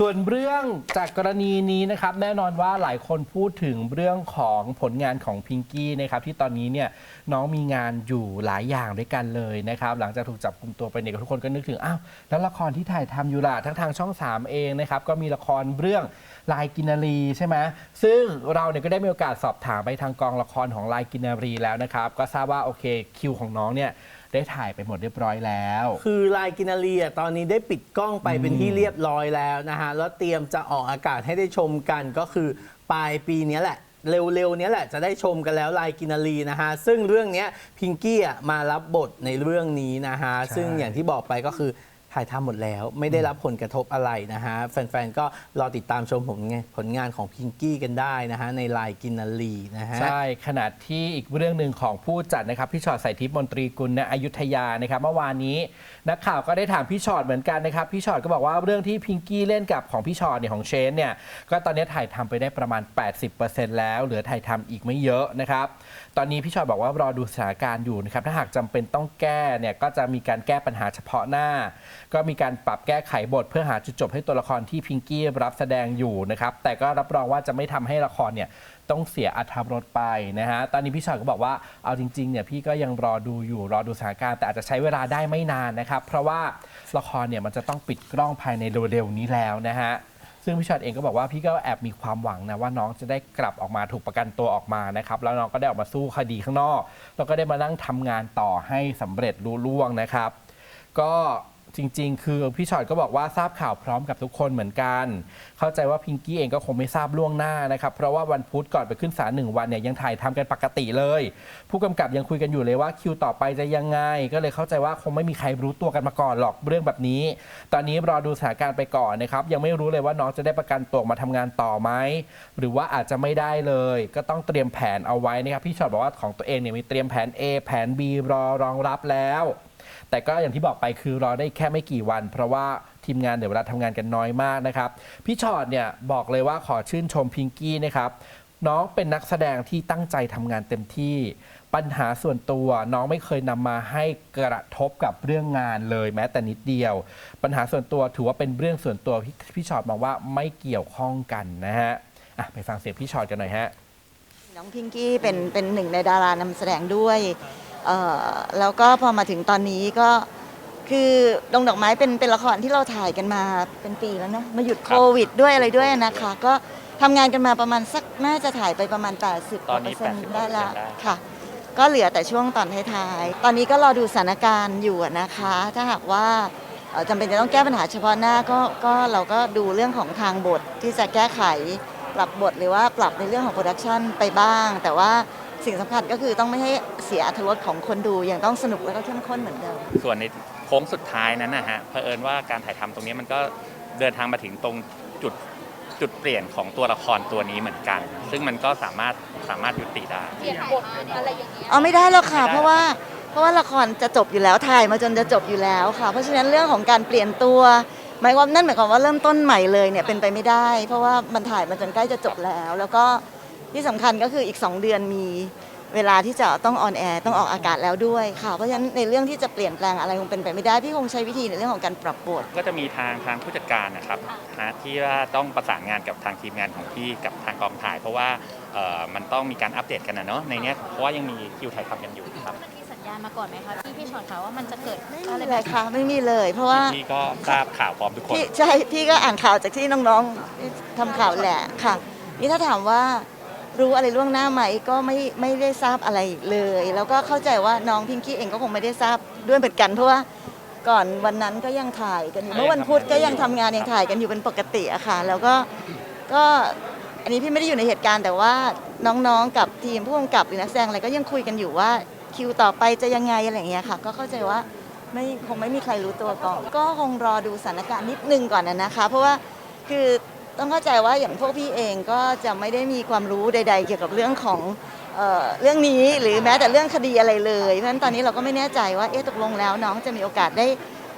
ส่วนเรื่องจากกรณีนี้นะครับแน่นอนว่าหลายคนพูดถึงเรื่องของผลงานของพิงกี้นะครับที่ตอนนี้เนี่ยน้องมีงานอยู่หลายอย่างด้วยกันเลยนะครับหลังจากถูกจับกลุ่มตัวไปเนี่ยทุกคนก็นึกถึงอ้าวแล้วละครที่ถ่ายทำอยู่ล่ะทั้งทางช่อง 3 เองนะครับก็มีละครเรื่องลายกินนารีใช่ไหมซึ่งเราเนี่ยก็ได้มีโอกาสสอบถามไปทางกองละครของลายกินนารีแล้วนะครับก็ทราบว่าโอเคคิวของน้องเนี่ย ได้ถ่ายไปหมดเรียบร้อยแล้ว คือลายกินารีอะตอนนี้ได้ปิดกล้องไปเป็นที่เรียบร้อยแล้วนะฮะ แล้วเตรียมจะออกอากาศให้ได้ชมกันก็คือปลายปีเนี้ยแหละ เร็วๆเนี้ยแหละจะได้ชมกันแล้วลายกินารีนะฮะ ซึ่งเรื่องเนี้ยพิงกี้อะมารับบทในเรื่องนี้นะฮะใช่ซึ่งอย่างที่บอกไปก็คือ ถ่ายทำหมดแล้ว ไม่ได้รับผลกระทบอะไรนะฮะ แฟนๆ ก็รอติดตามชมผลงานผลงานของพิงกี้กันได้นะฮะ ในลายกินารีนะฮะ ใช่ขนาดที่อีกเรื่องหนึ่งของผู้จัดนะครับ พี่ชอตใส่ทิพย์มนตรีกุลณอยุธยานะครับ เมื่อวานนี้ นักข่าวก็ได้ถามพี่ชอตเหมือนกันนะครับ พี่ชอตก็บอกว่าเรื่องที่พิงกี้เล่นกับของพี่ชอตเนี่ยของเชนเนี่ยก็ตอนนี้ถ่ายทำไปได้ประมาณ 80%แล้ว เหลือถ่ายทำอีกไม่เยอะนะครับตอนนี้พี่ชอตบอกว่ารอดูสถานการณ์อยู่นะครับถ้าหากจำเป็นต้องแก้เนี่ยก็จะมีการแก้ปัญหาเฉพาะหน้าก็มีการปรับแก้ไขบทเพื่อหาจุดจบให้ตัวละครที่พิงกี้รับแสดงอยู่นะครับ แต่ก็รับรองว่าจะไม่ทำให้ละครเนี่ยต้องเสียอัธรสไปนะฮะ ตอนนี้พี่ชอยก็บอกว่า เอาจริงๆ เนี่ยพี่ก็ยังรอดูอยู่ รอดูสถานการณ์ แต่อาจจะใช้เวลาได้ไม่นานนะครับ เพราะว่าละครเนี่ยมันจะต้องปิดกล้องภายในเร็วๆนี้แล้วนะฮะ ซึ่งพี่ชอตเองก็บอกว่าพี่ก็แอบมีความหวังนะว่าน้องจะได้กลับออกมาถูกประกันตัวออกมานะครับ แล้วน้องก็ได้ออกมาสู้คดีข้างนอก แล้วก็ได้มานั่งทำงานต่อให้สำเร็จรุ่ล่วงนะครับ ก็ จริง ๆ คือพี่ชอตก็บอกว่าทราบข่าวพร้อมกับทุกคนเหมือนกัน เข้าใจว่าพิงกี้เองก็คงไม่ทราบล่วงหน้านะครับ เพราะว่าวันพุธก่อนไปขึ้นศาลหนึ่งวันเนี่ยยังถ่ายทำกันปกติเลย ผู้กำกับยังคุยกันอยู่เลยว่าคิวต่อไปจะยังไง ก็เลยเข้าใจว่าคงไม่มีใครรู้ตัวกันมาก่อนหรอกเรื่องแบบนี้ ตอนนี้รอดูสถานการณ์ไปก่อนนะครับยังไม่รู้เลยว่าน้องจะได้ประกันตัวมาทำงานต่อไหมหรือว่าอาจจะไม่ได้เลย ก็ต้องเตรียมแผนเอาไว้นะครับพี่ชอตบอกว่าของตัวเองเนี่ยมีเตรียมแผน A แผน B รอรองรับแล้ว แต่ก็อย่างที่บอกไปคือรอได้แค่ไม่กี่วัน เพราะว่าทีมงานเดี๋ยวเวลาทำงานกันน้อยมากนะครับ พี่ชอตเนี่ยบอกเลยว่าขอชื่นชมพิงกี้นะครับน้องเป็นนักแสดงที่ตั้งใจทำงานเต็มที่ ปัญหาส่วนตัวน้องไม่เคยนำมาให้กระทบกับเรื่องงานเลยแม้แต่นิดเดียว ปัญหาส่วนตัวถือว่าเป็นเรื่องส่วนตัวที่พี่ชอตมองว่าไม่เกี่ยวข้องกันนะฮะอะไปฟังเสียงพี่ชอตกันหน่อยฮะ น้องพิงกี้เป็นเป็นหนึ่งในดารานำแสดงด้วย เอ่อแล้วก็พอมาถึงตอนนี้ก็คือดงดอกไม้เป็นเป็นละครที่เราถ่ายกันมาเป็นปีแล้วเนอะมาหยุดโควิดด้วยอะไรด้วยนะคะ ก็ทำงานกันมาประมาณสักน่าจะถ่ายไปประมาณ 80ตอนนี้เปอร์เซ็นต์80%ได้ละได้ ค่ะ ก็เหลือแต่ช่วงตอนท้ายๆ ตอนนี้ก็รอดูสถานการณ์อยู่อะนะคะ ถ้าหากว่าเอ่อจำเป็นจะต้องแก้ปัญหาเฉพาะหน้าก็ก็เราก็ดูเรื่องของทางบทที่จะแก้ไขปรับบทหรือว่าปรับในเรื่องของโปรดักชันไปบ้าง แต่ว่า สิ่งสำคัญก็คือต้องไม่ให้เสียอรรถรสของคนดูยังต้องสนุกแล้วก็เข้มข้นเหมือนเดิม ส่วนในโค้งสุดท้ายนั้นนะฮะเผอิญว่าการถ่ายทำตรงนี้มันก็เดินทางมาถึงตรงจุดจุดเปลี่ยนของตัวละครตัวนี้เหมือนกัน ซึ่งมันก็สามารถสามารถยุติได้ เปลี่ยนบทอะไรอย่างเงี้ยเอาไม่ได้หรอกค่ะ ไม่ได้ เพราะว่าเพราะว่าละครจะจบอยู่แล้วถ่ายมาจนจะจบอยู่แล้วค่ะ เพราะฉะนั้นเรื่องของการเปลี่ยนตัวหมายความนั่นหมายความว่าเริ่มต้นใหม่เลยเนี่ยเป็นไปไม่ได้ เพราะว่ามันถ่ายมาจนใกล้จะจบแล้ว แล้วก็ ที่สำคัญก็คืออีก 2 เดือนมีเวลาที่จะต้องออนแอร์ต้องออกอากาศแล้วด้วยค่ะ เพราะฉะนั้นในเรื่องที่จะเปลี่ยนแปลงอะไรคงเป็นไปไม่ได้ พี่คงใช้วิธีในเรื่องของการปรับบท ก็จะมีทางทางผู้จัดการนะครับนะที่ว่าต้องประสานงานกับทางทีมงานของพี่กับทางกองถ่าย เพราะว่าเอ่อมันต้องมีการอัปเดตกันนะเนาะในเนี้ยเพราะว่ายังมีคิวถ่ายทำกันอยู่ครับ มันมีสัญญาณมาก่อนไหมคะที่พี่ชอตคะว่ามันจะเกิดไม่อะไรมีแบเลยบค่ะไม่มีเลย เพราะว่าพี่ก็ทราบข่าวพร้อมทุกคน พี่ใช่พี่ก็อ่านข่าวจากที่น้องๆที่ทำข่าวแหละค่ะ นี่ถ้าถามว่า รู้อะไรล่วงหน้าไหมก็ไม่ไม่ได้ทราบอะไรเลย แล้วก็เข้าใจว่าน้องพิงกี้เองก็คงไม่ได้ทราบด้วยเหมือนกันเพราะว่าก่อนวันนั้นก็ยังถ่ายกันอยู่ใช่เมื่อวันพุธก็ยังทำงานครับยังถ่ายกันอยู่เป็นปกติอะค่ะ แล้วก็ก็อันนี้พี่ไม่ได้อยู่ในเหตุการณ์แต่ว่าน้องๆกับทีมผู้กำกับหรือนักแสดงอะไรก็ยังคุยกันอยู่ว่าคิวต่อไปจะยังไงอะไรอย่างเงี้ยค่ะ ก็เข้าใจว่าไม่คงไม่มีใครรู้ตัวก่อนก็คงรอดูสถานการณ์นิดนึงก่อนนะนะคะ เพราะว่าคือ ต้องเข้าใจว่าอย่างพวกพี่เองก็จะไม่ได้มีความรู้ใด ๆ เกี่ยวกับเรื่องของเอ่อเรื่องนี้หรือแม้แต่เรื่องคดีอะไรเลยเพราะฉะนั้นตอนนี้เราก็ไม่แน่ใจว่าเอ๊ะตกลงแล้วน้องจะมีโอกาสได้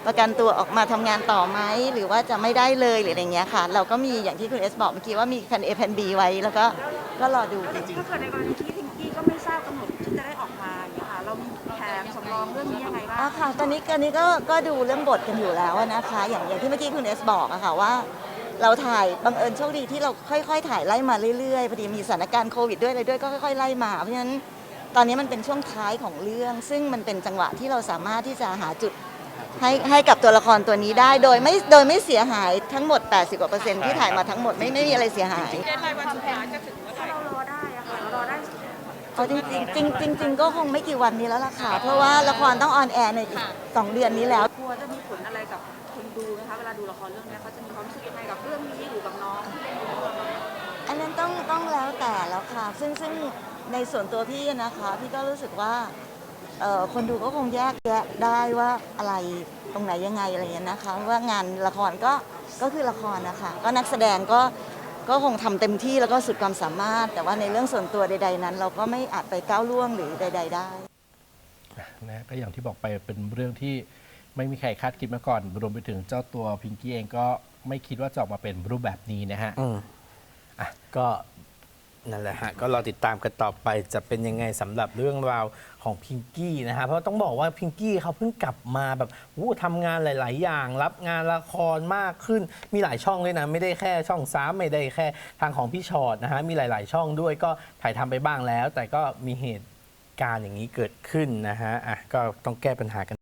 ประกันตัวออกมาทำงานต่อไหมหรือว่าจะไม่ได้เลยหรืออะไรเงี้ยค่ะ เราก็มีอย่างที่คุณเอสบอกเมื่อกี้ว่ามีแผน A แผน B ไว้ แล้วก็ก็รอดูถ้าเกิดในกรณีที่พิงกี้ก็ไม่ทราบกำหนดที่จะได้ออกมาอย่างเงี้ยค่ะเรามีแผนสำรองเรื่องนี้ยังไงบ้าง อะค่ะตอนนี้ตอนนี้ก็ก็ดูเรื่องบทกันอยู่แล้วอะนะคะ อย่างอย่างที่เมื่อกี้คุณเอสบอกอะค่ะว่า เราถ่ายบังเอิญโชคดีที่เราค่อย ๆ ถ่ายไล่มาเรื่อยๆพอดีมีสถานการณ์โควิดด้วยอะไรด้วยก็ค่อย ๆ ไล่มาเพราะฉะนั้นตอนนี้มันเป็นช่วงท้ายของเรื่อง ซึ่งมันเป็นจังหวะที่เราสามารถที่จะหาจุดให้ให้กับตัวละครตัวนี้ได้โดยไม่โดยไม่เสียหายทั้งหมด 80กว่าเปอร์เซ็นต์ที่ถ่ายมาทั้งหมดไม่ไม่มีอะไรเสียหายถ้าเรารอได้อะค่ะเรารอได้เอาจริงๆจริงๆจริงๆก็คงไม่กี่วันนี้แล้วล่ะค่ะ เพราะว่าละครต้องออนแอร์ในอีกสองเดือนนี้แล้ว กลัวจะมีผลอะไรกับ คนดูไหมคะเวลาดูละครเรื่องเนี้ยเขาจะมีความรู้สึกยังไงกับเรื่องนี้หรือกับน้องที่เล่นอยู่อันนั้นต้องต้องแล้วแต่แล้วค่ะ ซึ่งซึ่งในส่วนตัวพี่นะคะพี่ก็รู้สึกว่าเอ่อคนดูก็คงแยกแยะได้ว่าอะไรตรงไหนยังไงอะไรอย่างเงี้ยนะคะ ว่างานละครก็ก็คือละครนะคะก็นักแสดงก็ก็คงทำเต็มที่แล้วก็สุดความสามารถ แต่ว่าในเรื่องส่วนตัวใด ๆ นั้น เราก็ไม่อาจไปก้าวล่วงหรือใด ๆ ได้ นะก็อย่างที่บอกไปเป็นเรื่องที่ ไม่มีใครคาดคิดมาก่อน รวมไปถึงเจ้าตัวพิงกี้เองก็ไม่คิดว่าจะออกมาเป็นรูปแบบนี้นะฮะอืมอะก็นั่นแหละฮะก็รอติดตามกันต่อไปจะเป็นยังไงสำหรับเรื่องราวของพิงกี้นะฮะเพราะต้องบอกว่าพิงกี้เขาเพิ่งกลับมาแบบวู้ทำงานหลาย ๆ อย่าง รับงานละครมากขึ้นมีหลายช่องเลยนะ ไม่ได้แค่ช่องสามไม่ได้แค่ทางของพี่ชอตนะฮะมีหลาย ๆ ช่องด้วยก็ถ่ายทำไปบ้างแล้ว แต่ก็มีเหตุการณ์อย่างนี้เกิดขึ้นนะฮะอะก็ต้องแก้ปัญหากัน